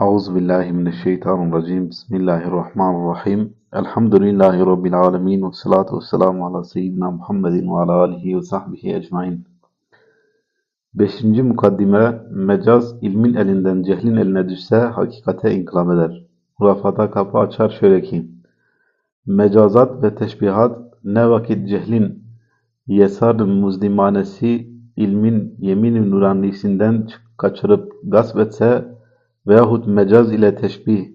Euzu billahi mineşşeytanirracim. Bismillahirrahmanirrahim. Elhamdülillahi rabbil alamin ve salatu vesselamu ala seyyidina Muhammedin ve ala alihi ve sahbihi ecmaîn. Beşinci mukaddime mecaz ilmin elinden cehlin eline düşse hakikate inkılap eder. Hurafata kapı açar şöyle ki mecazat ve teşbihat ne vakit cehlin yesar muzdimanesi ilmin yemin nuranisinden kaçırıp gasp etse veyahut mecaz ile teşbih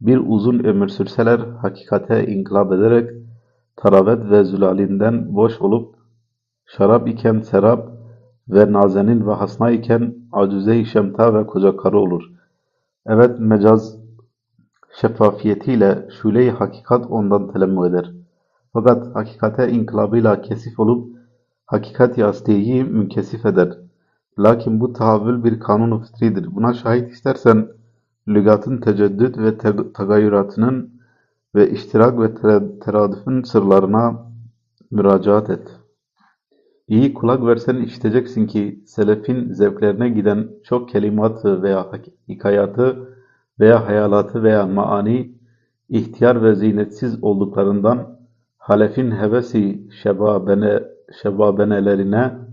bir uzun ömür sürseler hakikate inkılap ederek taravet ve zülalinden boş olup şarap iken serap ve nazenin ve hasna iken acize-i şemta ve koca karı olur. Evet mecaz şeffafiyetiyle şule-i hakikat ondan telemmü eder. Fakat hakikate inkılabıyla kesif olup hakikat-i asliyeyi münkesif eder. Lakin bu tahavvül bir kanun fitridir. Buna şahit istersen lügatın teceddüt ve te tagayyüratının ve iştirak ve teradüfün sırlarına müracaat et. İyi kulak versen işiteceksin ki selefin zevklerine giden çok kelimatı veya hikayatı veya hayalatı veya maani ihtiyar ve zinetsiz olduklarından halefin hevesi şebabene, şebabenelerine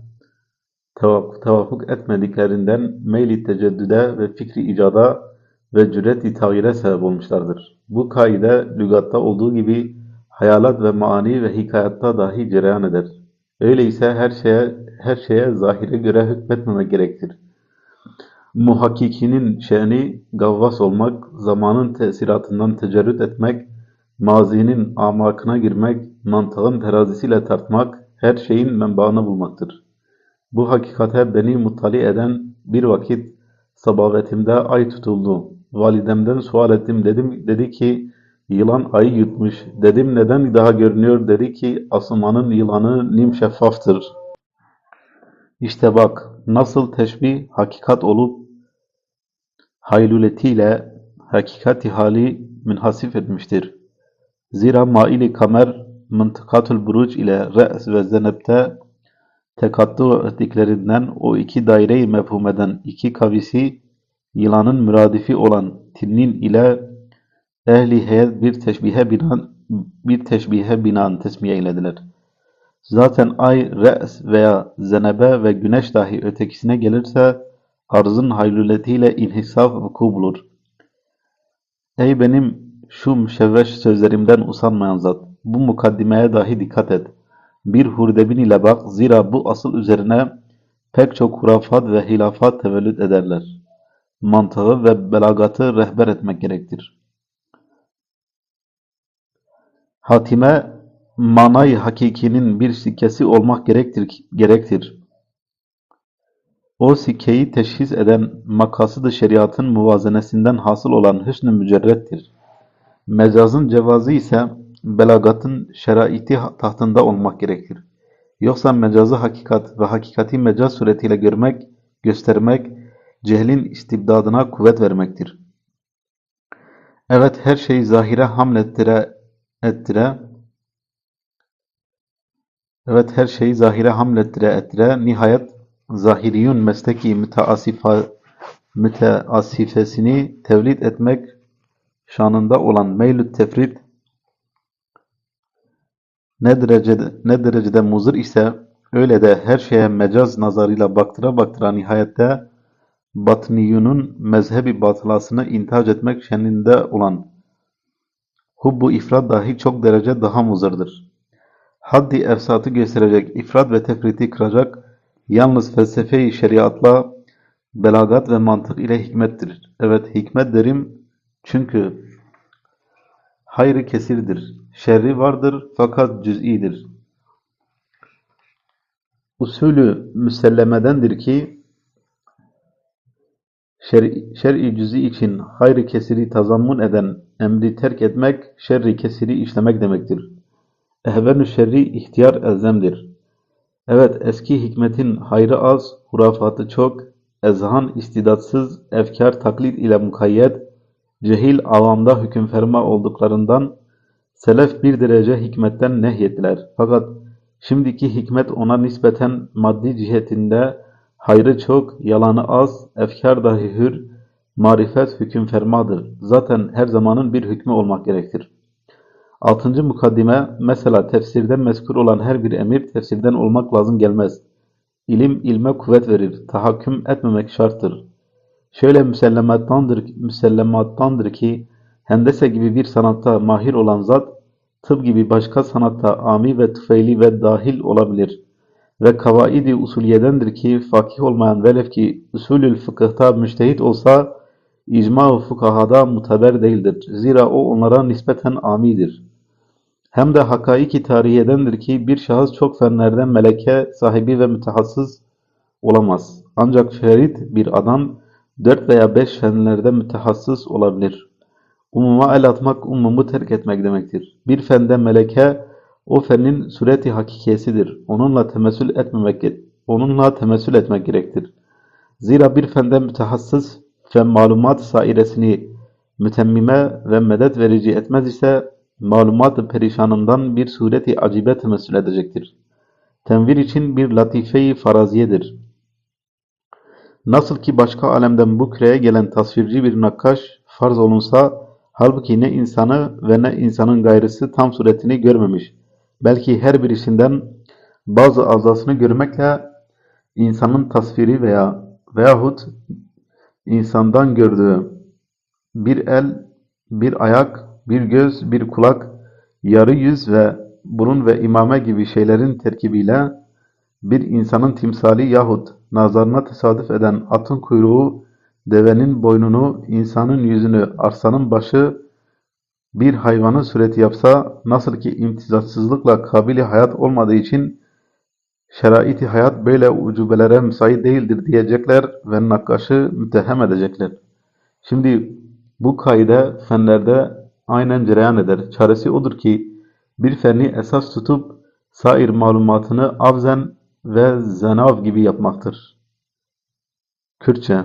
tevafuk etmediklerinden meyli teceddüde ve fikri icada ve cüret-i tağyire sebep olmuşlardır. Bu kaide lügatta olduğu gibi hayalat ve maani ve hikayatta dahi cereyan eder. Öyleyse her şeye her şeye zahire göre hükmetmemek gerektir. Muhakkikinin şe'ni gavvas olmak, zamanın tesiratından tecerrüt etmek, mazinin amakına girmek, mantığın terazisiyle tartmak, her şeyin menbaını bulmaktır. Bu hakikate beni muttali eden bir vakit sabavetimde ay tutuldu. Validemden sual ettim dedim dedi ki yılan ayı yutmuş. Dedim neden daha görünüyor dedi ki asımanın yılanı nim şeffaftır. İşte bak nasıl teşbih hakikat olup hayluletiyle hakikati hali münhasif etmiştir. Zira maili kamer mıntıkatul buruç ile re's ve zenepte tekattu ettiklerinden o iki daireyi mefhum eden iki kavisi yılanın müradifi olan tinnin ile ehli heyet bir teşbihe binan bir teşbihe binan tesmiye eylediler. Zaten ay, re's veya zenebe ve güneş dahi ötekisine gelirse arzın hayluletiyle inhisaf vuku bulur. Ey benim şu müşevveş sözlerimden usanmayan zat, bu mukaddimeye dahi dikkat et. Bir hurdebin ile bak, zira bu asıl üzerine pek çok hurafat ve hilafat tevellüt ederler. Mantığı ve belagatı rehber etmek gerektir. Hatime, manay hakikinin bir sikkesi olmak gerektir. gerektir. O sikkeyi teşhis eden makasıdı şeriatın muvazenesinden hasıl olan hüsn-ü mücerrettir. Mecazın cevazı ise belagatın şeraiti tahtında olmak gerekir. Yoksa mecazı hakikat ve hakikati mecaz suretiyle görmek, göstermek, cehlin istibdadına kuvvet vermektir. Evet her şeyi zahire hamlettire, ettire, evet her şeyi zahire hamlettire ettire, nihayet zahiriyun mesleki müteasifa, müteasifesini tevlid etmek şanında olan meylü tefrit ne derecede, ne derecede muzır ise öyle de her şeye mecaz nazarıyla baktıra baktıra nihayette batniyunun mezhebi batılasını intihac etmek şeninde olan hubbu ifrat dahi çok derece daha muzırdır. Haddi efsatı gösterecek, ifrat ve tefriti kıracak, yalnız felsefe-i şeriatla, belagat ve mantık ile hikmettir. Evet hikmet derim çünkü hayrı kesirdir. Şerri vardır fakat cüz'idir. Usulü müsellemedendir ki şer'i şer cüz'i için hayrı kesiri tazammun eden emri terk etmek, şerri kesiri işlemek demektir. Ehvenü şerri ihtiyar elzemdir. Evet eski hikmetin hayrı az, hurafatı çok, ezhan istidatsız, efkar taklit ile mukayyet, cehil avamda hüküm ferma olduklarından selef bir derece hikmetten nehyettiler. Fakat şimdiki hikmet ona nispeten maddi cihetinde hayrı çok, yalanı az, efkar dahi hür, Marifet hüküm fermadır. Zaten her zamanın bir hükmü olmak gerektir. Altıncı mukaddime, mesela tefsirden mezkur olan her bir emir tefsirden olmak lazım gelmez. İlim ilme kuvvet verir. Tahakküm etmemek şarttır. Şöyle müsellemattandır, müsellemattandır ki hendese gibi bir sanatta mahir olan zat tıp gibi başka sanatta ami ve tüfeyli ve dahil olabilir. Ve kavaidi usuliyedendir ki fakih olmayan velev ki usulül fıkıhta müştehit olsa icma-ı fukahada muteber değildir. Zira o onlara nispeten amidir. Hem de hakaiki tarihiyedendir ki bir şahıs çok fenlerden meleke sahibi ve mütehassıs olamaz. Ancak şerit bir adam dört veya beş fenlerde mütehassıs olabilir. Umuma el atmak umumu terk etmek demektir. Bir fende meleke o fenin sureti hakikiyesidir. Onunla temessül etmemek onunla temessül etmek gerektir. Zira bir fende mütehassıs ve malumat sairesini mütemmime ve medet verici etmez ise malumat-ı perişanından bir sureti acibe temessül edecektir. Tenvir için bir latife-i faraziyedir. Nasıl ki başka alemden bu küreye gelen tasvirci bir nakkaş farz olunsa, halbuki ne insanı ve ne insanın gayrısı tam suretini görmemiş. Belki her birisinden bazı azasını görmekle insanın tasviri veya veyahut insandan gördüğü bir el, bir ayak, bir göz, bir kulak, yarı yüz ve burun ve imame gibi şeylerin terkibiyle bir insanın timsali yahut nazarına tesadüf eden atın kuyruğu, devenin boynunu, insanın yüzünü, arsanın başı bir hayvanın sureti yapsa, nasıl ki imtizatsızlıkla kabili hayat olmadığı için şeraiti hayat böyle ucubelere müsait değildir diyecekler ve nakkaşı müttehem edecekler. Şimdi bu kaide fenlerde aynen cereyan eder. Çaresi odur ki bir fenni esas tutup sair malumatını avzen ve zenav gibi yapmaktır. Kürtçe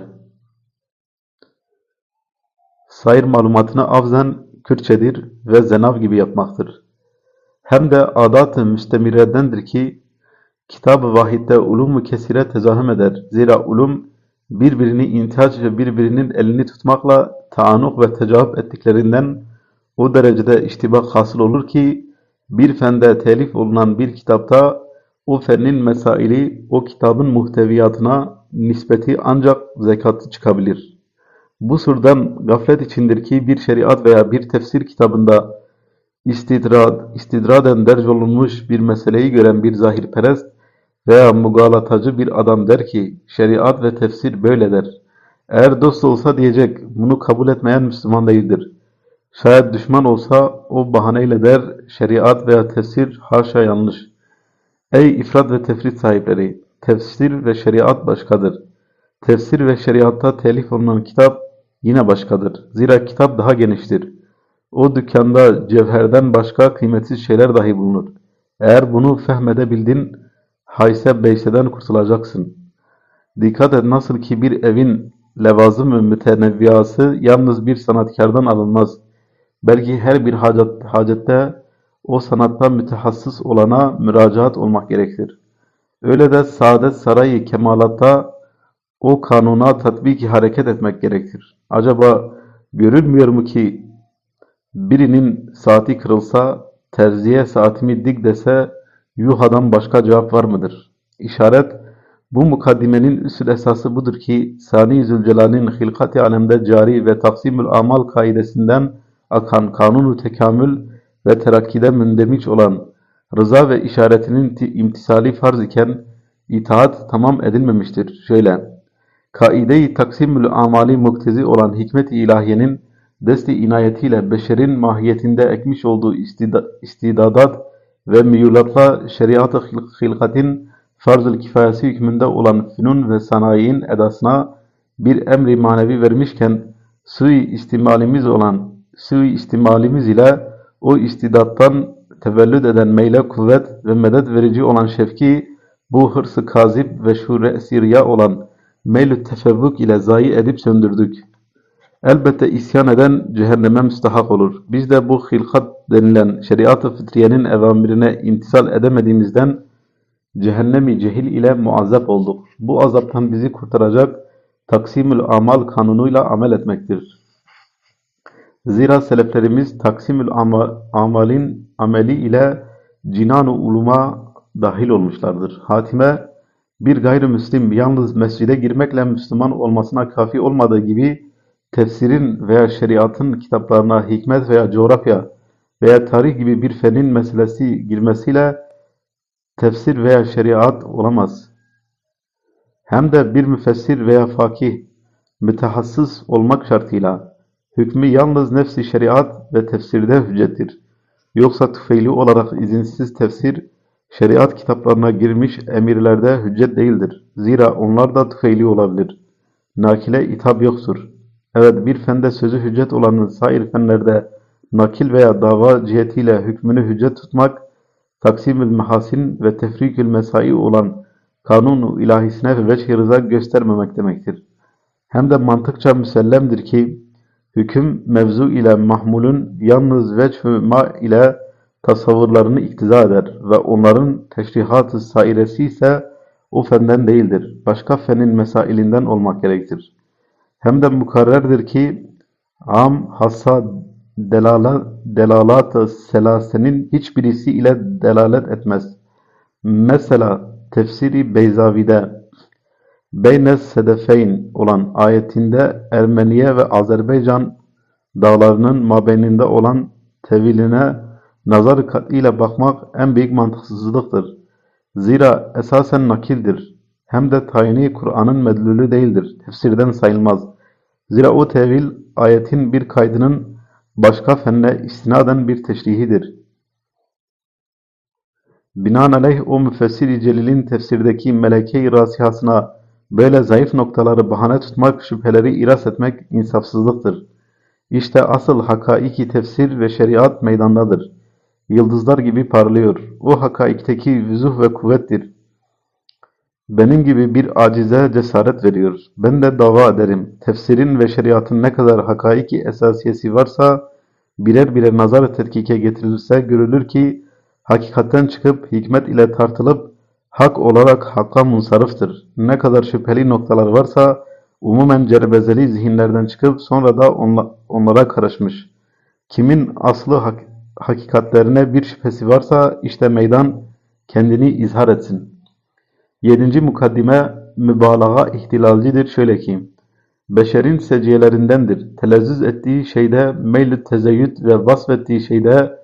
Sair malumatını avzen Kürtçedir ve zenav gibi yapmaktır. Hem de adat-ı müstemiredendir ki kitab-ı vahidde ulum-u kesire tezahüm eder. Zira ulum birbirini intihac ve birbirinin elini tutmakla taanuk ve tecavüp ettiklerinden o derecede iştibak hasıl olur ki bir fende telif olunan bir kitapta o fennin mesaili o kitabın muhteviyatına nispeti ancak zekatı çıkabilir. Bu surdan gaflet içindir ki bir şeriat veya bir tefsir kitabında istidrad, istidraden derc olunmuş bir meseleyi gören bir zahirperest veya mugalatacı bir adam der ki şeriat ve tefsir böyle der. Eğer dost olsa diyecek bunu kabul etmeyen Müslüman değildir. Şayet düşman olsa o bahaneyle der şeriat veya tefsir haşa yanlış. Ey ifrat ve tefrit sahipleri! Tefsir ve şeriat başkadır. Tefsir ve şeriatta telif olunan kitap yine başkadır. Zira kitap daha geniştir. O dükkanda cevherden başka kıymetsiz şeyler dahi bulunur. Eğer bunu fehmedebildin, hayse beyseden kurtulacaksın. Dikkat et nasıl ki bir evin levazım ve mütenevviyası yalnız bir sanatkardan alınmaz. Belki her bir hacet, hacette o sanatta mütehassıs olana müracaat olmak gerekir. Öyle de saadet sarayı kemalatta o kanuna tatbiki hareket etmek gerekir. Acaba görülmüyor mu ki birinin saati kırılsa terziye saatimi dik dese yuhadan başka cevap var mıdır? İşaret bu mukaddimenin üsül esası budur ki Sani Zülcelal'in hilkat-i alemde cari ve taksimül amal kaidesinden akan kanunu tekamül ve terakkide mündemiç olan rıza ve işaretinin imtisali farz iken itaat tamam edilmemiştir. Şöyle, kaide-i taksimül amali muktezi olan hikmet-i ilahiyenin desti inayetiyle beşerin mahiyetinde ekmiş olduğu istidadat ve miyulatla şeriat-ı hilkatin farz-ı kifayesi hükmünde olan fünun ve sanayiin edasına bir emri manevi vermişken sui istimalimiz olan sui istimalimiz ile o istidattan tevellüd eden meyle kuvvet ve medet verici olan şefki bu hırsı kazip ve şure esirya olan meylü tefevvük ile zayi edip söndürdük. Elbette isyan eden cehenneme müstahak olur. Biz de bu hilkat denilen şeriat-ı fıtriyenin evamirine imtisal edemediğimizden cehennemi cehil ile muazzap olduk. Bu azaptan bizi kurtaracak taksimül amal kanunuyla amel etmektir. Zira seleflerimiz taksimül ama- amalin ameli ile cinan-ı uluma dahil olmuşlardır. Hatime bir gayrimüslim yalnız mescide girmekle Müslüman olmasına kafi olmadığı gibi tefsirin veya şeriatın kitaplarına hikmet veya coğrafya veya tarih gibi bir fenin meselesi girmesiyle tefsir veya şeriat olamaz. Hem de bir müfessir veya fakih, mütehassıs olmak şartıyla hükmü yalnız nefsi şeriat ve tefsirde hüccettir. Yoksa tüfeili olarak izinsiz tefsir, şeriat kitaplarına girmiş emirlerde hüccet değildir. Zira onlar da tüfeili olabilir. Nakile itap yoktur. Evet bir fende sözü hüccet olanın sair fenlerde nakil veya dava cihetiyle hükmünü hüccet tutmak, taksimül mehasin ve tefrikül mesai olan kanunu ilahisine veçh-i rıza göstermemek demektir. Hem de mantıkça müsellemdir ki, hüküm mevzu ile mahmulün yalnız veçh-ü ile tasavvurlarını iktiza eder ve onların teşrihat-ı sairesi ise o fenden değildir. Başka fenin mesailinden olmak gerektir. Hem de mukarrerdir ki am, hassa, delala, delalat-ı selasenin hiçbirisi ile delalet etmez. Mesela tefsiri Beyzavi'de Beynes Sedefeyn olan ayetinde Ermeniye ve Azerbaycan dağlarının mabeyninde olan teviline nazar katıyla bakmak en büyük mantıksızlıktır. Zira esasen nakildir. Hem de tayini Kur'an'ın medlulü değildir. Tefsirden sayılmaz. Zira o tevil ayetin bir kaydının başka fenne istinaden bir teşrihidir. Binaenaleyh o müfessir-i celilin tefsirdeki meleke-i rasihasına böyle zayıf noktaları bahane tutmak, şüpheleri iras etmek insafsızlıktır. İşte asıl hakaiki tefsir ve şeriat meydandadır. Yıldızlar gibi parlıyor. O hakaikteki vüzuh ve kuvvettir. Benim gibi bir acize cesaret veriyor. Ben de dava ederim. Tefsirin ve şeriatın ne kadar hakaiki esasiyesi varsa birer birer nazar tetkike getirilirse görülür ki hakikatten çıkıp hikmet ile tartılıp hak olarak hakka munsarıftır. Ne kadar şüpheli noktalar varsa umumen cerbezeli zihinlerden çıkıp sonra da onla, onlara karışmış. Kimin aslı hak, hakikatlerine bir şüphesi varsa işte meydan kendini izhar etsin. Yedinci mukaddime mübalağa ihtilalcidir şöyle ki, beşerin seciyelerindendir. Telezzüz ettiği şeyde meylü tezeyyüt ve vasfettiği şeyde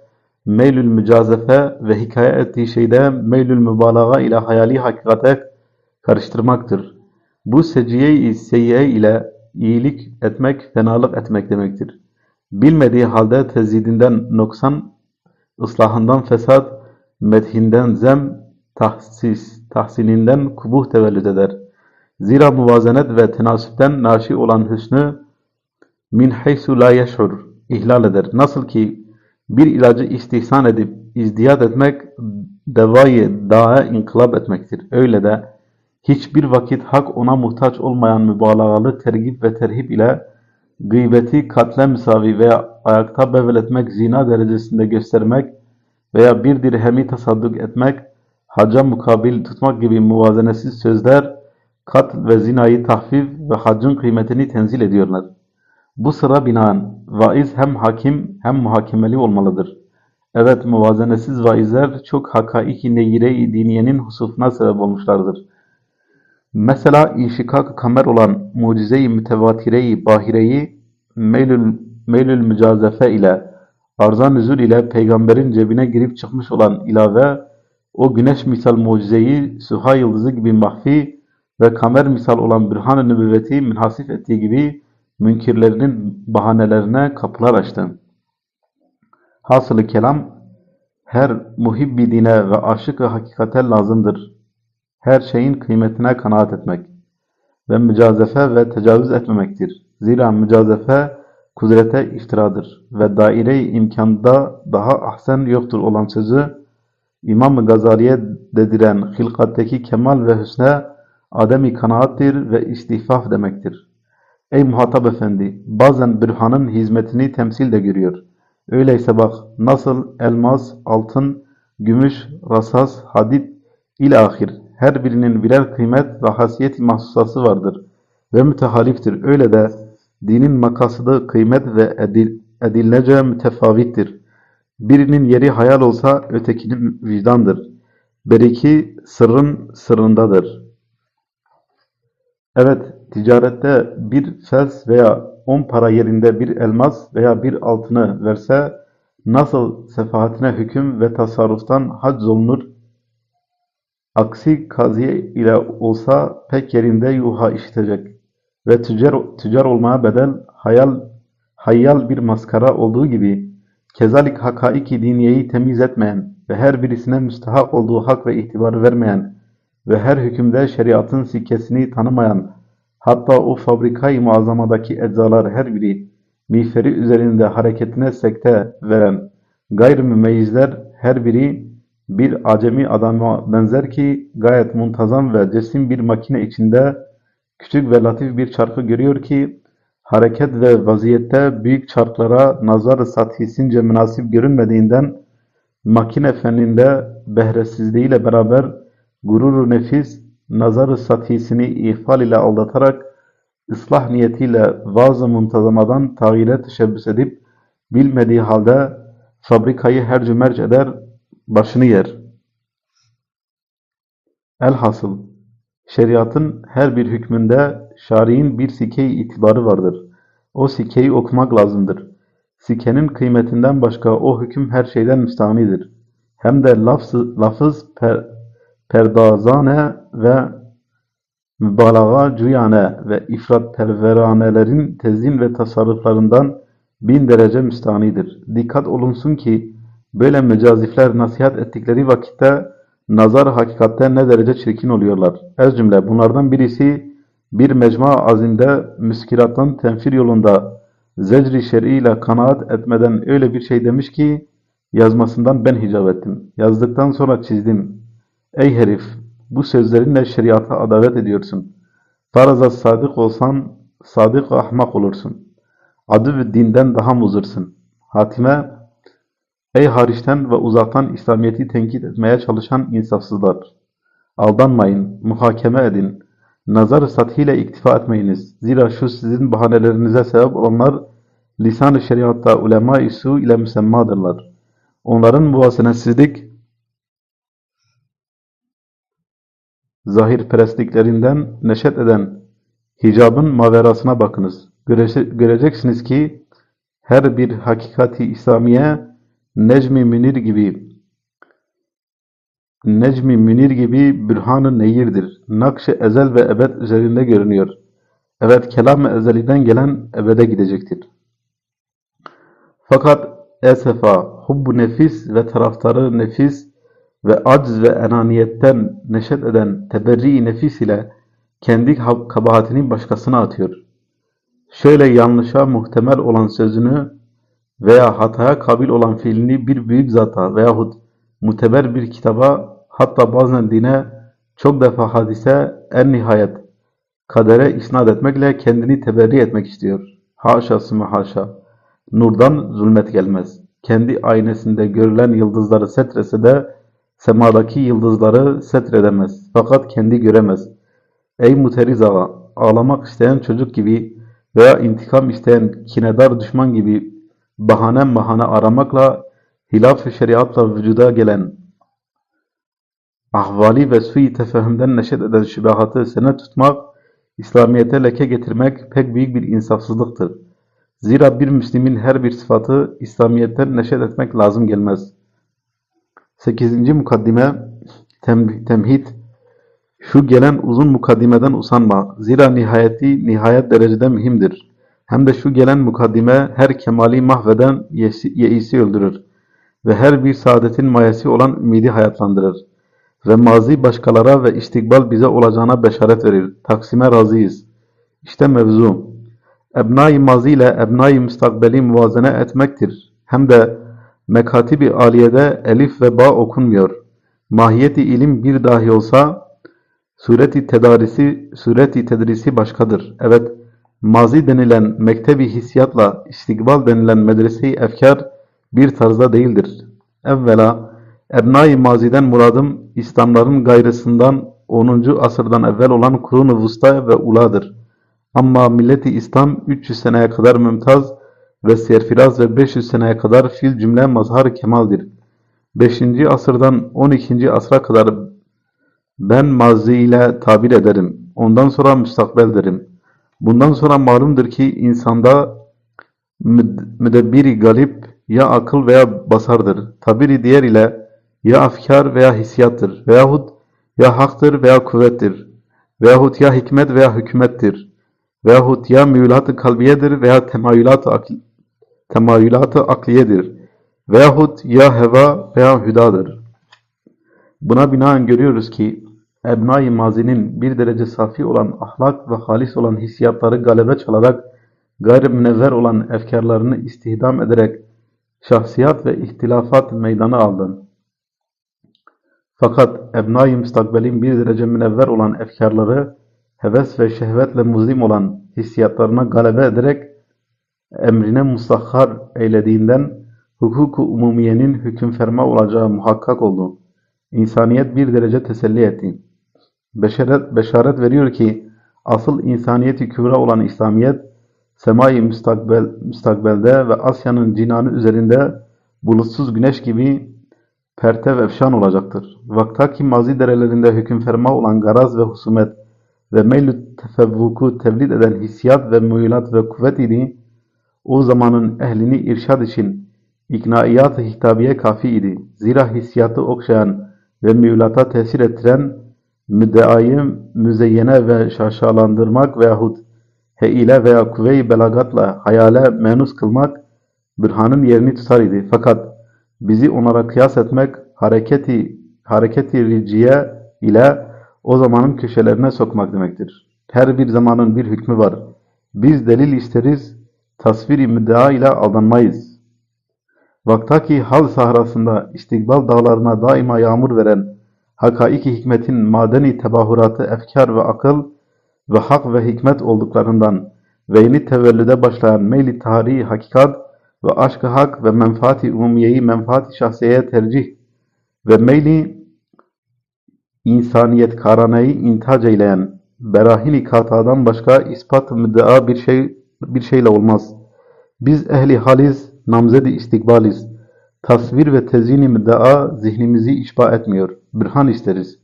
meylül mücazefe ve hikaye ettiği şeyde meylül mübalağa ile hayali hakikate karıştırmaktır. Bu seciye-i seyyiye ile iyilik etmek, fenalık etmek demektir. Bilmediği halde tezidinden noksan, ıslahından fesat, methinden zem, tahsis, tahsininden kubuh tevellüt eder. Zira muvazenet ve tenasüpten naşi olan hüsnü min haysu la yeş'ur ihlal eder. Nasıl ki bir ilacı istihsan edip izdiyat etmek devayı dağa inkılap etmektir. Öyle de hiçbir vakit hak ona muhtaç olmayan mübalağalı tergip ve terhip ile gıybeti katle misavi veya ayakta beveletmek zina derecesinde göstermek veya bir dirhemi tasadduk etmek, haca mukabil tutmak gibi muvazenesiz sözler kat ve zinayı tahfif ve haccın kıymetini tenzil ediyorlar. Bu sıra binaen vaiz hem hakim hem muhakemeli olmalıdır. Evet muvazenesiz vaizler çok hakaiki neyire-i diniyenin husufuna sebep olmuşlardır. Mesela inşikak kamer olan mucize-i mütevatire-i bahireyi meylül, meylül mücazefe ile arza nüzul ile peygamberin cebine girip çıkmış olan ilave o güneş misal mucizeyi süha yıldızı gibi mahfi ve kamer misal olan bürhan-ı nübüvveti münhasif ettiği gibi münkirlerinin bahanelerine kapılar açtı. Hasılı kelam, her muhibbi dine ve aşık-ı hakikate lazımdır. Her şeyin kıymetine kanaat etmek ve mücazefe ve tecavüz etmemektir. Zira mücazefe kudrete iftiradır ve daire-i imkanda daha ahsen yoktur olan sözü İmam-ı Gazali'ye dediren hilkatteki kemal ve hüsne ademi kanaattir ve istihfaf demektir. Ey muhatap efendi, bazen bürhanın hizmetini temsil de görüyor. Öyleyse bak, nasıl elmas, altın, gümüş, rasas, hadid ilahir her birinin birer kıymet ve hasiyeti mahsusası vardır. ve mütehaliftir. Öyle de dinin makasıdı kıymet ve edil, edillece mütefavittir. Birinin yeri hayal olsa ötekinin vicdandır. Beriki sırrın sırrındadır. Evet, ticarette bir fels veya on para yerinde bir elmas veya bir altını verse nasıl sefahatine hüküm ve tasarruftan hac olunur, aksi kaziye ile olsa pek yerinde yuha işitecek ve tüccar, tüccar olmaya bedel hayal, hayyal bir maskara olduğu gibi kezalik hakaiki diniyeyi temiz etmeyen ve her birisine müstahak olduğu hak ve itibarı vermeyen ve her hükümde şeriatın sikkesini tanımayan Hatta o fabrikayı muazzamadaki eczalar her biri miğferi üzerinde hareketine sekte veren gayrimümeyyizler her biri bir acemi adama benzer ki gayet muntazam ve cesim bir makine içinde küçük ve latif bir çarkı görüyor ki hareket ve vaziyette büyük çarklara nazar sathisince münasip görünmediğinden makine fenninde behresizliğiyle beraber gurur nefis nazar-ı sathisini ihfal ile aldatarak ıslah niyetiyle vaz-ı muntazamadan tağyire teşebbüs edip bilmediği halde fabrikayı her cümerç eder, başını yer. Elhasıl, şeriatın her bir hükmünde şari'in bir sike-i itibarı vardır. O sikeyi okumak lazımdır. Sikenin kıymetinden başka o hüküm her şeyden müstahnidir. Hem de lafz, lafız perdazane ve mübalağa cüyane ve ifratperveranelerin tezyin ve tasarruflarından bin derece müstahnidir. Dikkat olunsun ki böyle mecazifler nasihat ettikleri vakitte nazar hakikatte ne derece çirkin oluyorlar. Ez cümle bunlardan birisi bir mecma azimde müskirattan tenfir yolunda zecri şer'i ile kanaat etmeden öyle bir şey demiş ki yazmasından ben hicap ettim. Yazdıktan sonra çizdim. Ey herif! Bu sözlerinle şeriata adalet ediyorsun. Faraza sadık olsan, sadık ahmak olursun. Adı ve dinden daha muzursun. Hatime, ey hariçten ve uzaktan İslamiyet'i tenkit etmeye çalışan insafsızlar! Aldanmayın, muhakeme edin. Nazar sathiyle iktifa etmeyiniz. Zira şu sizin bahanelerinize sebep olanlar, lisan-ı şeriatta ulema-i ile müsemmadırlar. Onların muvasenesizlik, zahirperestliklerinden neşet eden hicabın maverasına bakınız. Göreceksiniz ki her bir hakikati İslamiye Necmi Münir gibi Necmi Münir gibi bürhan-ı neyirdir. Nakş-ı ezel ve ebed üzerinde görünüyor. Evet kelam-ı ezeliden gelen ebede gidecektir. Fakat esefa, hubbu nefis ve taraftarı nefis ve acz ve enaniyetten neşet eden teberri nefis ile kendi kabahatini başkasına atıyor. Şöyle yanlışa muhtemel olan sözünü veya hataya kabil olan fiilini bir büyük zata veyahut muteber bir kitaba hatta bazen dine çok defa hadise en nihayet kadere isnat etmekle kendini teberri etmek istiyor. Haşa sümme haşa. Nurdan zulmet gelmez. Kendi aynesinde görülen yıldızları setrese de Semadaki yıldızları setredemez. Fakat kendi göremez. Ey muteriz ağa! Ağlamak isteyen çocuk gibi veya intikam isteyen kinedar düşman gibi bahane bahane aramakla hilaf-ı şeriatla vücuda gelen ahvali ve sui tefehümden neşet eden şübahatı sene tutmak, İslamiyet'e leke getirmek pek büyük bir insafsızlıktır. Zira bir Müslimin her bir sıfatı İslamiyet'ten neşet etmek lazım gelmez. 8. Mukaddime tem, Temhid Şu gelen uzun mukaddimeden usanma. Zira nihayeti nihayet derecede mühimdir. Hem de şu gelen mukaddime her kemali mahveden yeisi öldürür. Ve her bir saadetin mayesi olan ümidi hayatlandırır. Ve mazi başkalara ve istikbal bize olacağına beşaret verir. Taksime razıyız. İşte mevzu. Ebnai mazi ile ebnai müstakbeli muvazene etmektir. Hem de Mekatibi aliyede elif ve ba okunmuyor. Mahiyeti ilim bir dahi olsa sureti tedarisi, sureti tedrisi başkadır. Evet, mazi denilen mektebi hissiyatla istikbal denilen medrese-i efkar bir tarzda değildir. Evvela, ebnai maziden muradım İslamların gayrısından 10. asırdan evvel olan kurun-u vusta ve uladır. Ama milleti İslam 300 seneye kadar mümtaz ve serfiraz ve 500 seneye kadar fil cümle mazhar kemaldir. 5. asırdan 12. asra kadar ben mazi ile tabir ederim. Ondan sonra müstakbel derim. Bundan sonra malumdur ki insanda müd- müdebbiri galip ya akıl veya basardır. Tabiri diğer ile ya afkar veya hissiyattır. Veyahut ya haktır veya kuvvettir. Veyahut ya hikmet veya hükümettir. Veyahut ya mühülat-ı kalbiyedir veya temayülat-ı temayülat-ı akliyedir. Veyahut ya heva veya hüdadır. Buna binaen görüyoruz ki ebnai mazinin bir derece safi olan ahlak ve halis olan hissiyatları galebe çalarak gayr münevver olan efkarlarını istihdam ederek şahsiyat ve ihtilafat meydana aldı. Fakat ebnai müstakbelin bir derece münevver olan efkarları heves ve şehvetle muzlim olan hissiyatlarına galebe ederek emrine mustahhar eylediğinden hukuku umumiyenin hüküm ferma olacağı muhakkak oldu. İnsaniyet bir derece teselli etti. Beşaret, beşaret veriyor ki asıl insaniyeti kübra olan İslamiyet semai müstakbel, müstakbelde ve Asya'nın cinanı üzerinde bulutsuz güneş gibi perte ve efşan olacaktır. Vaktaki mazi derelerinde hüküm ferma olan garaz ve husumet ve meylü tefevvuku tevlid eden hissiyat ve mühülat ve kuvvet idi, o zamanın ehlini irşad için iknaiyat-ı hitabiye kafi idi. Zira hissiyatı okşayan ve mühülata tesir ettiren müddeayı müzeyyene ve şaşalandırmak veyahut heile veya kuvve-i belagatla hayale menus kılmak bürhanın yerini tutar idi. Fakat bizi onlara kıyas etmek hareketi hareketi riciye ile o zamanın köşelerine sokmak demektir. Her bir zamanın bir hükmü var. Biz delil isteriz, tasviri müddea ile aldanmayız. Vaktaki hal sahrasında istikbal dağlarına daima yağmur veren hakaiki hikmetin madeni tebahuratı efkar ve akıl ve hak ve hikmet olduklarından ve yeni tevellüde başlayan meyli tarihi hakikat ve aşk-ı hak ve menfaati umumiyeyi menfaati şahsiyeye tercih ve meyli insaniyet karaneyi intac eyleyen berahini katadan başka ispat müddea bir şey bir şeyle olmaz. Biz ehli haliz, namzedi istikbaliz. Tasvir ve tezini müddea zihnimizi işba etmiyor. Bürhan isteriz.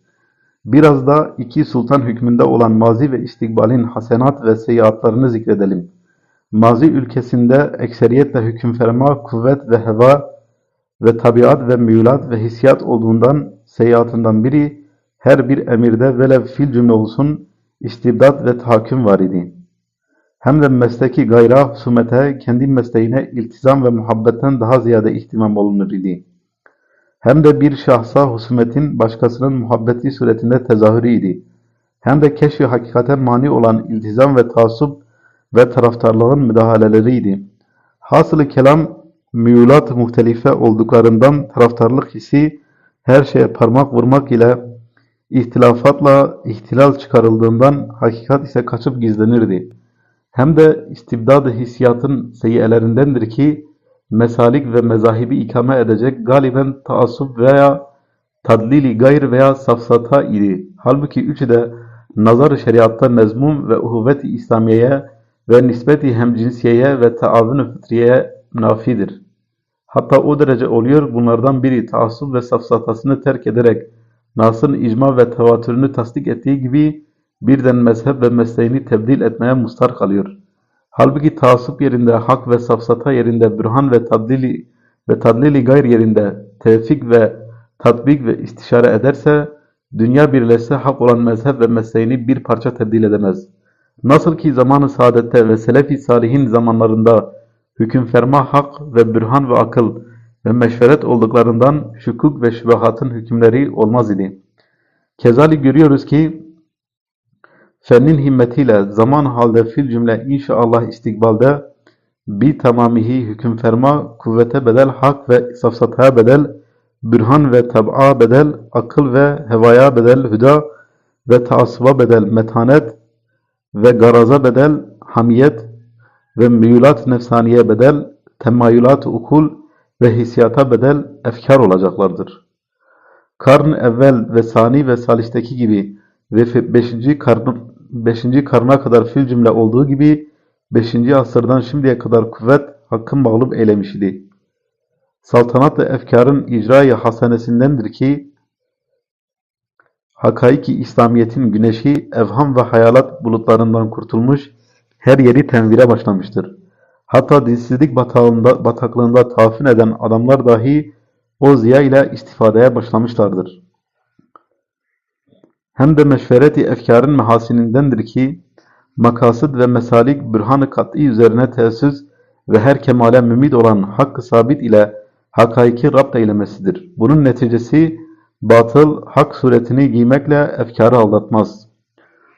Biraz da iki sultan hükmünde olan mazi ve istikbalin hasenat ve seyyiatlarını zikredelim. Mazi ülkesinde ekseriyetle hüküm ferma, kuvvet ve heva ve tabiat ve müyülat ve hissiyat olduğundan seyyiatından biri her bir emirde velev fil cümle olsun istibdat ve tahakküm var idi. Hem de mesleki gayra husumete kendi mesleğine iltizam ve muhabbetten daha ziyade ihtimam olunur idi. Hem de bir şahsa husumetin başkasının muhabbeti suretinde tezahürü idi. Hem de keşfi hakikate mani olan iltizam ve taassup ve taraftarlığın müdahaleleriydi. Hasılı kelam müyulat muhtelife olduklarından taraftarlık hissi her şeye parmak vurmak ile ihtilafatla ihtilal çıkarıldığından hakikat ise kaçıp gizlenirdi. Hem de istibdad-ı hissiyatın seyyelerindendir ki mesalik ve mezahibi ikame edecek galiben taassup veya tadlili gayr veya safsata idi. Halbuki üçü de nazar-ı şeriatta mezmum ve uhuvvet-i İslamiye'ye ve nispeti hemcinsiyeye ve taavün-ü fıtriyeye nafidir. Hatta o derece oluyor bunlardan biri taassup ve safsatasını terk ederek Nas'ın icma ve tevatürünü tasdik ettiği gibi birden mezhep ve mesleğini tebdil etmeye mustar kalıyor. Halbuki taassup yerinde hak ve safsata yerinde bürhan ve tadlili ve tadlili gayr yerinde tevfik ve tatbik ve istişare ederse dünya birleşse hak olan mezhep ve mesleğini bir parça tebdil edemez. Nasıl ki zamanı saadette ve selefi salihin zamanlarında hüküm ferma hak ve bürhan ve akıl ve meşveret olduklarından şukuk ve şübahatın hükümleri olmaz idi. Kezali görüyoruz ki fennin himmetiyle zaman halde fil cümle inşallah istikbalde bir tamamihi hüküm ferma kuvvete bedel hak ve safsataya bedel bürhan ve tab'a bedel akıl ve hevaya bedel hüda ve taassuba bedel metanet ve garaza bedel hamiyet ve müyülat nefsaniye bedel temayülat ukul ve hissiyata bedel efkar olacaklardır. Karn evvel ve sani ve salisteki gibi ve beşinci karn, beşinci karına kadar fil cümle olduğu gibi beşinci asırdan şimdiye kadar kuvvet hakkın mağlup eylemiş idi. Saltanat ve efkarın icra-i hasenesindendir ki hakaiki İslamiyet'in güneşi evham ve hayalat bulutlarından kurtulmuş, her yeri tenvire başlamıştır. Hatta dinsizlik batağında, bataklığında tafin eden adamlar dahi o ziya ile istifadeye başlamışlardır. Hem de meşvereti efkarın mehasinindendir ki, makasıd ve mesalik bürhan-ı kat'i üzerine teessüs ve her kemale mümid olan hakkı sabit ile hakaiki rapt eylemesidir. Bunun neticesi, batıl, hak suretini giymekle efkarı aldatmaz.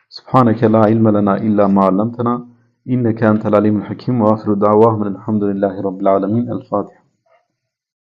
Subhaneke la ilme lena illa ma allamtena inneke entel alimul hakim ve ahiru da'vahum elhamdülillahi rabbil alemin. El Fatiha.